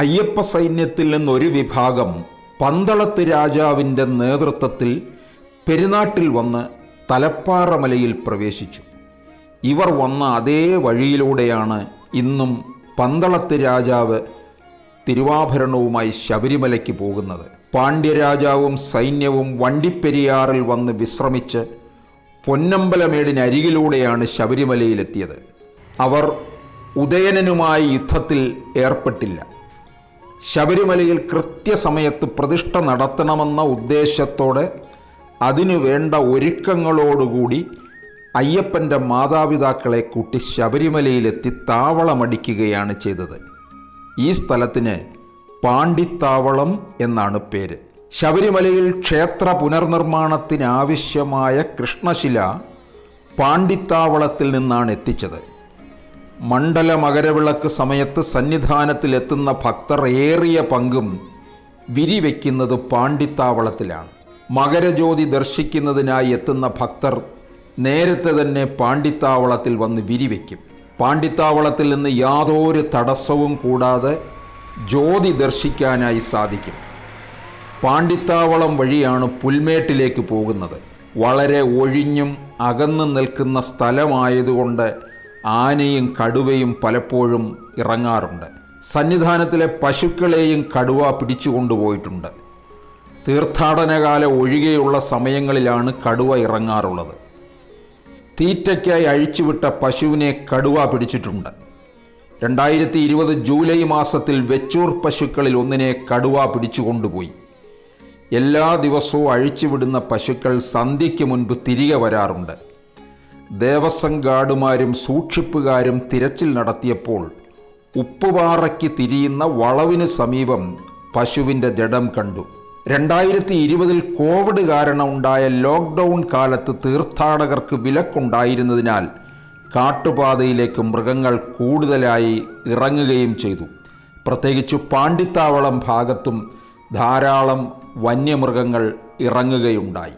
അയ്യപ്പ സൈന്യത്തിൽ നിന്നൊരു വിഭാഗം പന്തളത്ത് രാജാവിന്റെ നേതൃത്വത്തിൽ പെരുന്നാട്ടിൽ വന്ന് തലപ്പാറമലയിൽ പ്രവേശിച്ചു. ഇവർ വന്ന അതേ വഴിയിലൂടെയാണ് ഇന്നും പന്തളത്ത് രാജാവ് തിരുവാഭരണവുമായി ശബരിമലയ്ക്ക് പോകുന്നത്. പാണ്ഡ്യരാജാവും സൈന്യവും വണ്ടിപ്പെരിയാറിൽ വന്ന് വിശ്രമിച്ച് പൊന്നമ്പലമേടിനരികിലൂടെയാണ് ശബരിമലയിലെത്തിയത്. അവർ ഉദയനനുമായി യുദ്ധത്തിൽ ഏർപ്പെട്ടില്ല. ശബരിമലയിൽ കൃത്യസമയത്ത് പ്രതിഷ്ഠ നടത്തണമെന്ന ഉദ്ദേശത്തോടെ അതിനു വേണ്ട ഒരുക്കങ്ങളോടുകൂടി അയ്യപ്പന്റെ മാതാപിതാക്കളെ കൂട്ടി ശബരിമലയിലെത്തി താവളമടിക്കുകയാണ് ചെയ്തത്. ഈ സ്ഥലത്തിന് പാണ്ടിത്താവളം എന്നാണ് പേര്. ശബരിമലയിൽ ക്ഷേത്ര പുനർനിർമ്മാണത്തിനാവശ്യമായ കൃഷ്ണശില പാണ്ടിത്താവളത്തിൽ നിന്നാണ് എത്തിച്ചത്. മണ്ഡല മകരവിളക്ക് സമയത്ത് സന്നിധാനത്തിലെത്തുന്ന ഭക്തർ ഏറിയ പങ്കും വിരിവെക്കുന്നത് പാണ്ടിത്താവളത്തിലാണ് മകരജ്യോതി ദർശിക്കുന്നതിനായി എത്തുന്ന ഭക്തർ നേരത്തെ തന്നെ പാണ്ടിത്താവളത്തിൽ വന്ന് വിരിവെക്കും. പാണ്ടിത്താവളത്തിൽ നിന്ന് യാതൊരു തടസ്സവും കൂടാതെ ജ്യോതി ദർശിക്കാനായി സാധിക്കും. പാണ്ടിത്താവളം വഴിയാണ് പുൽമേട്ടിലേക്ക് പോകുന്നത്. വളരെ ഒഴിഞ്ഞും അകന്നു നിൽക്കുന്ന സ്ഥലമായതുകൊണ്ട് ആനയും കടുവയും പലപ്പോഴും ഇറങ്ങാറുണ്ട്. സന്നിധാനത്തിലെ പശുക്കളെയും കടുവ പിടിച്ചുകൊണ്ടുപോയിട്ടുണ്ട് തീർത്ഥാടനകാല ഒഴികെയുള്ള സമയങ്ങളിലാണ് കടുവ ഇറങ്ങാറുള്ളത്. തീറ്റയ്ക്കായി അഴിച്ചുവിട്ട പശുവിനെ കടുവ പിടിച്ചിട്ടുണ്ട്. രണ്ടായിരത്തി ഇരുപത് ജൂലൈ മാസത്തിൽ വെച്ചൂർ പശുക്കളിൽ ഒന്നിനെ കടുവ പിടിച്ചുകൊണ്ടുപോയി എല്ലാ ദിവസവും അഴിച്ചുവിടുന്ന പശുക്കൾ സന്ധ്യയ്ക്ക് മുൻപ് തിരികെ വരാറുണ്ട്. ദേവസ്വം ഗാർഡുമാരും സൂക്ഷിപ്പുകാരും തിരച്ചിൽ നടത്തിയപ്പോൾ ഉപ്പുപാറയ്ക്ക് തിരിയുന്ന വളവിന് സമീപം പശുവിന്റെ ജഡം കണ്ടു. രണ്ടായിരത്തി ഇരുപതിൽ കോവിഡ് കാരണം ഉണ്ടായ ലോക്ക്ഡൗൺ കാലത്ത് തീർത്ഥാടകർക്ക് വിലക്കുണ്ടായിരുന്നതിനാൽ കാട്ടുപാതയിലേക്ക് മൃഗങ്ങൾ കൂടുതലായി ഇറങ്ങുകയും ചെയ്തു. പ്രത്യേകിച്ച് പാണ്ടിത്താവളം ഭാഗത്തും ധാരാളം വന്യമൃഗങ്ങൾ ഇറങ്ങുകയുണ്ടായി.